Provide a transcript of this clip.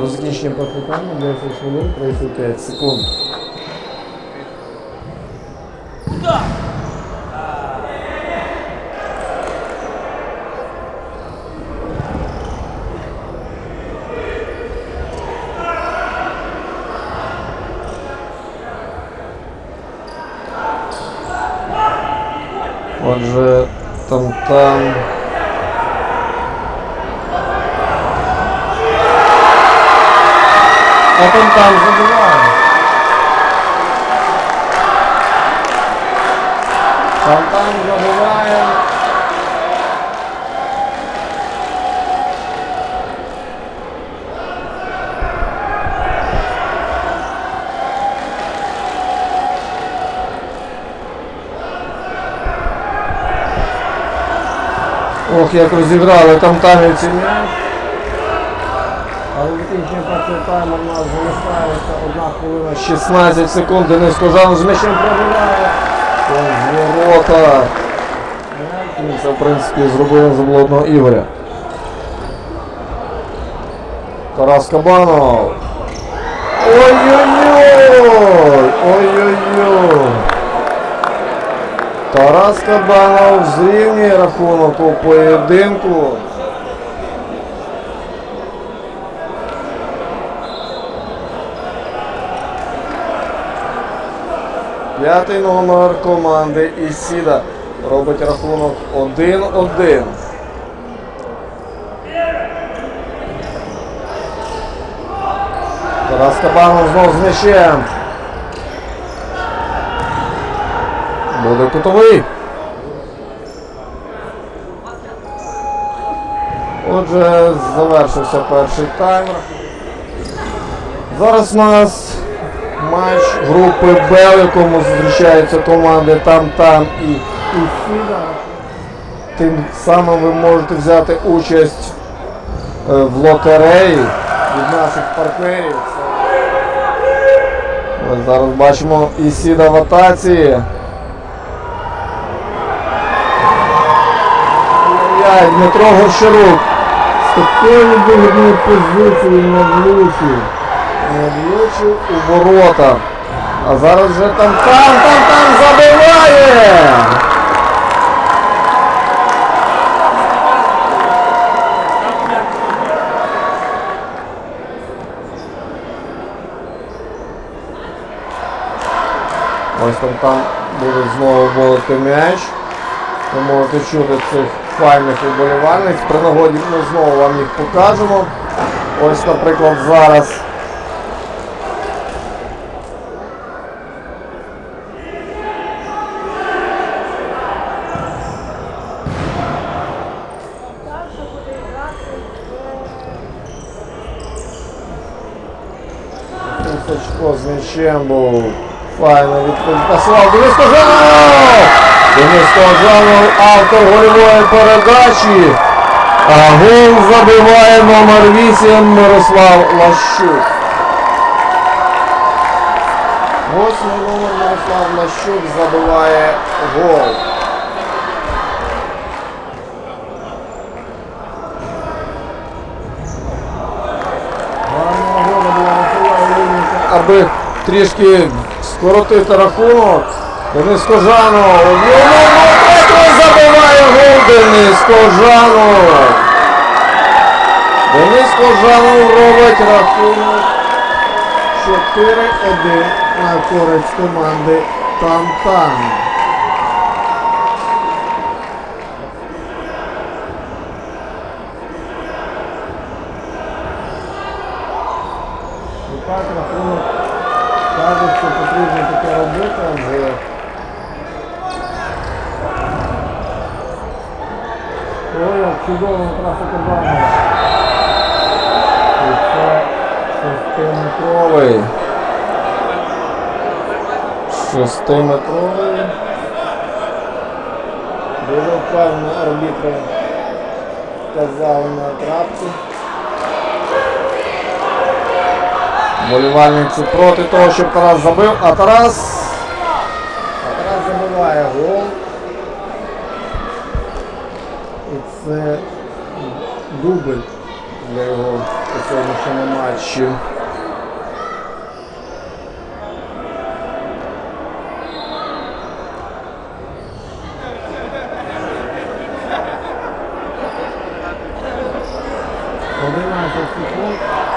До закінчення питання 10 хвилин 35 секунд. Отже, там там. А там там забиває. Там там забиває. Ох, як розіграли там тамівці. Але закінчення першого тайму у нас залишається 1 хвилина 16 секунд. Денис Кожан з м'ячем пробиває. З ворота. Ну, Це, в принципі, зробили заблудного Ігоря. Тарас Кабанов. Ой-ой-ой! Ой-ой-ой! Тарас Кабанов зрівнює рахунок у поєдинку. П'ятий номер команди Ісіда робить рахунок 1-1. Тарас Кабанов знов з м'ячем. Буде кутовий. Отже, завершився перший таймер. Зараз у нас матч групи Б, в якому зустрічаються команди там-там і Іфіда. Тим самим ви можете взяти участь е, в лотереї від наших партнерів. Ось зараз бачимо Ісіда в атаці. Ай, Дмитро Горщарук з такою вигідною позицією на влучі. На влучі у ворота. А зараз вже там там, там, там забиває! Ось там там буде знову болити м'яч. Ви можете чути цих файних уболівальниць. При нагоді ми знову вам їх покажемо. Ось, наприклад, зараз. Сачко з м'ячем був. Файно відповідь. Пасував Денис Кожанов! Денис Кожанов, автор гольової передачі. А гол забиває номер 8 Мирослав Лащук. Восьмий номер Мирослав Лащук забиває гол. Аби трішки скоротити рахунок. Денис Кожанов. Йому Петро забиває гол Денис Кожанов. Денис Кожанов робить рахунок 4-1 на користь команди Там-Там. Ой, як чудово траса шестиметровий. Шестиметровий. Дуже впевнено арбітри показали на трапці. Болівальниці проти того, щоб Тарас забив, а Тарас. А Тарас забиває гол. І це дубль для його у сьогоднішньому матчі. Одинадцять секунд.